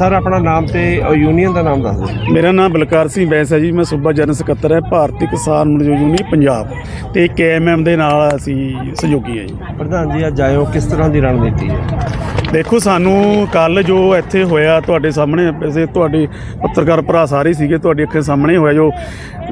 Sir ਆਪਣਾ ਨਾਮ ਤੇ ਯੂਨੀਅਨ ਦਾ ਨਾਮ ਦੱਸ ਦਿਓ। ਮੇਰਾ ਨਾਮ ਬਲਕਾਰ ਸਿੰਘ ਬੈਂਸ ਹੈ ਜੀ ਮੈਂ ਸੂਬਾ ਜਨਰਲ ਸਕੱਤਰ ਹੈ ਭਾਰਤੀ ਕਿਸਾਨ ਮਜ਼ਦੂਰ ਯੂਨੀਅਨ ਪੰਜਾਬ ਤੇ ਕੇਐਮਐਮ ਦੇ ਨਾਲ ਅਸੀਂ ਸਹਿਯੋਗੀ ਹਾਂ ਜੀ। ਪ੍ਰਧਾਨ ਜੀ ਅੱਜ ਆਇਓ ਕਿਸ ਤਰ੍ਹਾਂ ਦੀ ਰਣਨੀਤੀ ਹੈ? ਦੇਖੋ, ਸਾਨੂੰ ਕੱਲ ਜੋ ਇੱਥੇ ਹੋਇਆ ਤੁਹਾਡੇ ਸਾਹਮਣੇ, ਵੈਸੇ ਤੁਹਾਡੇ ਪੱਤਰਕਾਰ ਭਰਾ ਸਾਰੇ ਸੀਗੇ, ਤੁਹਾਡੀ ਅੱਖਾਂ ਸਾਹਮਣੇ ਹੋਇਆ ਜੋ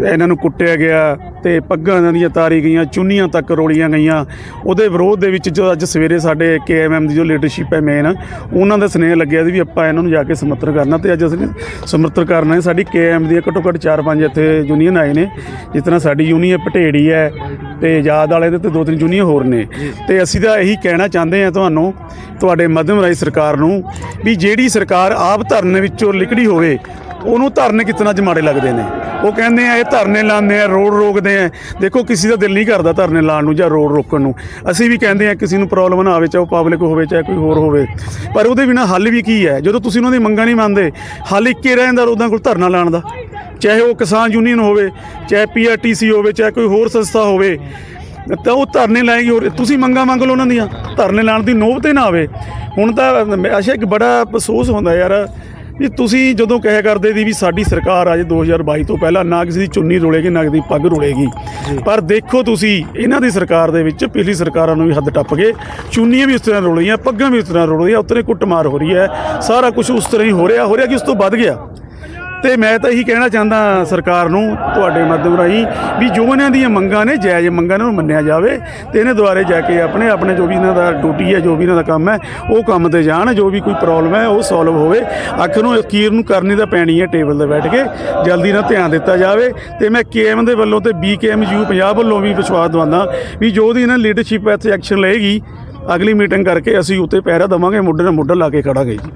ਇਹਨਾਂ ਨੂੰ ਕੁੱਟਿਆ ਗਿਆ ਤੇ ਪੱਗਾਂ ਇਹਨਾਂ ਦੀਆਂ ਤਾਰੀ ਗਈਆਂ, ਚੁੰਨੀਆਂ ਤੱਕ ਰੋਲੀਆਂ ਗਈਆਂ। ਉਹਦੇ ਵਿਰੋਧ ਦੇ ਵਿੱਚ ਜੋ ਅੱਜ ਸਵੇਰੇ ਸਾਡੇ ਕੇਐਮਐਮ ਦੀ ਜੋ ਲੀਡਰਸ਼ਿਪ ਹੈ ਮੇਨ ਉਹਨਾਂ ਦਾ ਸਨੇਹ ਲੱਗਿਆ ਸੀ ਵੀ ਆਪਾਂ ਇਹਨਾਂ ਨੂੰ ਜਾ ਕੇ ਸਮਰਥਨ ਕਰਨਾ ਤੇ ਅੱਜ ਅਸੀਂ ਸਮਰਥਨ ਕਰਨਾ ਹੈ। ਸਾਡੀ ਕੇਐਮ ਦੀ ਘੱਟੋ ਘੱਟ 4-5 ਇੱਥੇ ਯੂਨੀਅਨ ਆਏ ਨੇ, ਜਿਸ ਤਰ੍ਹਾਂ ਸਾਡੀ ਯੂਨੀਅਨ ਪਟੇੜੀ ਹੈ ਤੇ ਆਜ਼ਾਦ ਵਾਲੇ ਦੇ ਤੇ ਦੋ ਤਿੰਨ ਯੂਨੀਅਨ ਹੋਰ ਨੇ। ਤੇ ਅਸੀਂ ਤਾਂ ਇਹੀ ਕਹਿਣਾ ਚਾਹੁੰਦੇ ਹਾਂ ਤੁਹਾਨੂੰ ਤੁਹਾਡੇ ਮੱਧਮ ਰਾਈ ਸਰਕਾਰ ਨੂੰ ਵੀ ਜਿਹੜੀ ਸਰਕਾਰ ਆਪ ਧਰਨੇ ਵਿੱਚੋਂ ਲਿਕੜੀ ਹੋਵੇ ਉਹਨੂੰ ਧਰਨੇ ਕਿਤਨਾ ਚ ਮਾੜੇ ਲੱਗਦੇ ਨੇ। ਉਹ ਕਹਿੰਦੇ ਆ ਇਹ ਧਰਨੇ ਲਾਉਂਦੇ ਆ ਰੋਡ ਰੋਕਦੇ ਆ। ਦੇਖੋ ਕਿਸੇ ਦਾ ਦਿਲ ਨਹੀਂ ਕਰਦਾ ਧਰਨੇ ਲਾਉਣ ਨੂੰ ਜਾਂ ਰੋਡ ਰੋਕਣ ਨੂੰ। ਅਸੀਂ ਵੀ ਕਹਿੰਦੇ ਆ ਕਿਸੇ ਨੂੰ ਪ੍ਰੋਬਲਮ ਨਾ ਆਵੇ ਚਾਹੇ ਉਹ ਪਬਲਿਕ ਹੋਵੇ ਚਾਹੇ ਕੋਈ ਹੋਰ ਹੋਵੇ। ਪਰ ਉਹਦੇ ਬਿਨਾ ਹੱਲ ਵੀ ਕੀ ਹੈ? ਜਦੋਂ ਤੁਸੀਂ ਉਹਨਾਂ ਦੀ ਮੰਗਾਂ ਨਹੀਂ ਮੰਨਦੇ ਹੱਲ ਇੱਕੇ ਰਹਿੰਦਾ ਉਹਦਾਂ ਕੋਲ ਧਰਨਾ ਲਾਉਣ ਦਾ। ਚਾਹੇ ਉਹ ਕਿਸਾਨ ਯੂਨੀਅਨ ਹੋਵੇ ਚਾਹੇ ਪੀਆਰਟੀਸੀ ਹੋਵੇ ਚਾਹੇ ਕੋਈ ਹੋਰ ਸੰਸਥਾ ਹੋਵੇ ਤਾਂ ਉਹ ਧਰਨੇ ਲਾਏਗੀ ਹੋਰ ਤੁਸੀਂ ਮੰਗਾਂ ਮੰਗ ਲਓ ਉਹਨਾਂ ਦੀਆਂ। ਧਰਨੇ ਲਾਉਣ ਦੀ ਨੋਬਤ ਹੀ ਨਾ ਆਵੇ। ਹੁਣ ਤਾਂ ਅੱਛਾ ਇੱਕ ਬੜਾ ਅਫਸੋਸ ਹੁੰਦਾ ਯਾਰ ਵੀ ਤੁਸੀਂ ਜਦੋਂ ਕਹਿਆ ਕਰਦੇ ਸੀ ਵੀ ਸਾਡੀ ਸਰਕਾਰ ਅੱਜ 2022 ਤੋਂ ਪਹਿਲਾਂ ਨਾ ਕਿਸੇ ਦੀ ਚੁੰਨੀ ਰੋਲੇਗੀ ਨਾ ਕਿਸੇ ਦੀ ਪੱਗ ਰੋਲੇਗੀ। ਪਰ ਦੇਖੋ ਤੁਸੀਂ ਇਹਨਾਂ ਦੀ ਸਰਕਾਰ ਦੇ ਵਿੱਚ ਪਿਛਲੀ ਸਰਕਾਰਾਂ ਨੂੰ ਵੀ ਹੱਦ ਟੱਪ ਗਏ। ਚੁੰਨੀਆਂ ਵੀ ਉਸ ਤਰ੍ਹਾਂ ਰੋਲੀਆਂ ਪੱਗਾਂ ਵੀ ਉਸ ਤਰ੍ਹਾਂ ਰੋਲੀਆਂ ਉਤਰੇ ਕੁੱਟਮਾਰ ਹੋ ਰਹੀ ਹੈ। ਸਾਰਾ ਕੁਝ ਉਸ ਤਰ੍ਹਾਂ ਹੀ ਹੋ ਰਿਹਾ ਹੋ ਰਿਹਾ ਕਿ ਉਸ ਤੋਂ ਵੱਧ ਗਿਆ? ਤੇ ਮੈਂ ਤਾਂ ਇਹੀ ਕਹਿਣਾ ਚਾਹੁੰਦਾ ਸਰਕਾਰ ਨੂੰ, ਤੁਹਾਡੇ ਮਾਧਿਅਮ ਰਾਹੀਂ, ਵੀ ਜੋ ਇਹਨਾਂ ਦੀਆਂ ਮੰਗਾਂ ਨੇ, ਜਾਇਜ਼ ਮੰਗਾਂ ਨੇ ਨੂੰ ਮੰਨਿਆ ਜਾਵੇ ਤੇ ਇਹਨੇ ਦੁਆਰੇ ਜਾ ਕੇ ਆਪਣੇ ਆਪਣੇ ਜੋ ਵੀ ਇਹਨਾਂ ਦਾ ਡਿਊਟੀ ਹੈ, ਜੋ ਵੀ ਇਹਨਾਂ ਦਾ ਕੰਮ ਹੈ, ਉਹ ਕੰਮ ਤੇ ਜਾਣ, ਜੋ ਵੀ ਕੋਈ ਪ੍ਰੋਬਲਮ ਹੈ, ਉਹ ਸੋਲਵ ਹੋਵੇ। ਅੱਖ ਨੂੰ ਅਖੀਰ ਨੂੰ ਕਰਨੀ ਤਾਂ ਪੈਣੀ ਹੈ ਟੇਬਲ ਤੇ ਬੈਠ ਕੇ, ਜਲਦੀ ਨਾਲ ਧਿਆਨ ਦਿੱਤਾ ਜਾਵੇ। ਤੇ ਮੈਂ ਕੇਐਮ ਦੇ ਵੱਲੋਂ ਤੇ ਬੀਕੇਐਮਯੂ ਪੰਜਾਬ ਵੱਲੋਂ ਵੀ ਵਿਸ਼ਵਾਸ ਦਵਾਉਂਦਾ ਵੀ ਜੋ ਦੀ ਇਹਨਾਂ ਲੀਡਰਸ਼ਿਪ ਇੱਥੇ ਐਕਸ਼ਨ ਲਏਗੀ, ਅਗਲੀ ਮੀਟਿੰਗ ਕਰਕੇ ਅਸੀਂ ਉੱਤੇ ਪਹਿਰਾ ਦੇਵਾਂਗੇ, ਮੁੱਢੇ ਨਾਲ ਮੋਢਾ ਲਾ ਕੇ ਖੜਾਂਗੇ ਜੀ।